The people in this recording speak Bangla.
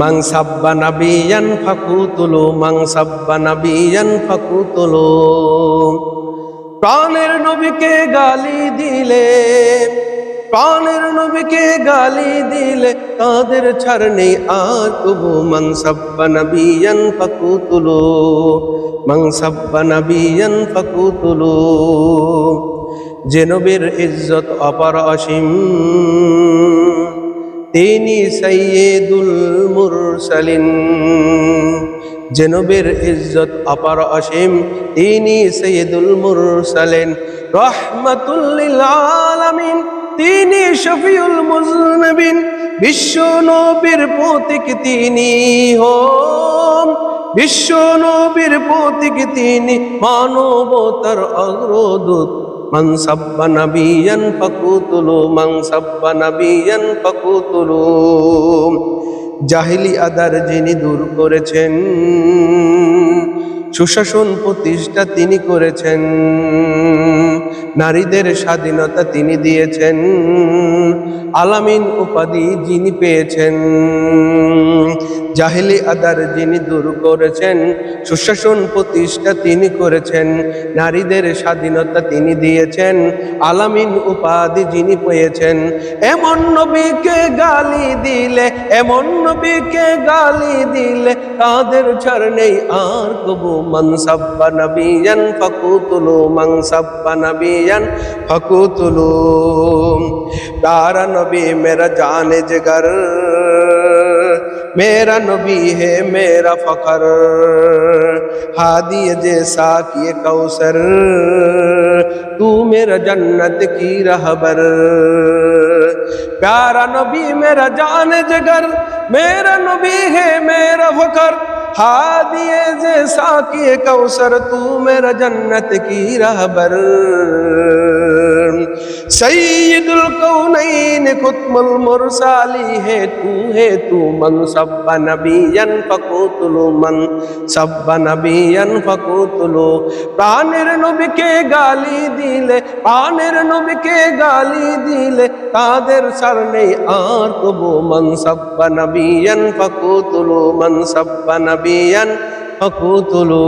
মাং সাব্বা নাবিয়ান ফাকুতুলু, মাং সাব্বা নাবিয়ান ফাকুতুলু। প্রাণের নবীকে গালি দিলে, প্রাণের নবীকে গালি দিলে তাদের ছাড় নেই আর তবু মাং সাব্বা নাবিয়ান ফাকুতুলু, মাং সাব্বা নাবিয়ান ফাকুতুলু। যে নবীর ইজ্জত অপার অসীম। তিনি সৈয়দুল মুরসালিন। যে নবীর ইজ্জত অপার অসীম, তিনি সৈয়দুল মুরসালিন। রহমাতুল্লিল আলামিন, তিনি শফিউল মুজনবিন। বিশ্ব নবীর প্রতীক তিনি হোম। বিশ্ব নবীর প্রতীক তিনি মানবতার অগ্রদূত। মান সাব্বা নাবিয়ান ফাকুতুলু জাহিলি আদার যিনি দূর করেছেন, সুশাসন প্রতিষ্ঠা তিনি করেছেন, নারীদের স্বাধীনতা তিনি দিয়েছেন, আলামিন উপাধি যিনি পেয়েছেন। জাহিলি আদার যিনি দূর করেছেন, সুশাসন প্রতিষ্ঠা তিনি করেছেন, নারীদের স্বাধীনতা তিনি দিয়েছেন, আলামিন উপাধি যিনি পেয়েছেন। এমন নবীকে গালি দিলে, এমন নবীকে গালি দিলে, তাদের ছাড় নেই আর কবু মনসাব্বা নবিয়ান, ফকুতুলু মনসাব্বা নবিয়ান, ফকুতুলু। প্যারা নবী মেরা জানে میرا نبی ہے میرا فخر ہادی جیسا کیے کوثر تو میرا جنت کی رہبر پیارا نبی میرا جان جگر میرا نبی ہے میرا فخر ہادی جیسا کیے کوثر تو میرا جنت کی رہبر سید القونین कौनैन खुतमुल मुरसाली है तू है तू मन सब्बा नबियन फकुतुलु मन सब्बा नबियन फकुतुलु প্রাণের নবীকে গালি দিলে প্রাণের নবীকে গালি দিলে তাদের সার নেই আর তবু মন সব্বা নবিয়ান ফকুতুলু মন সব্বা নবিয়ান ফকুতুলু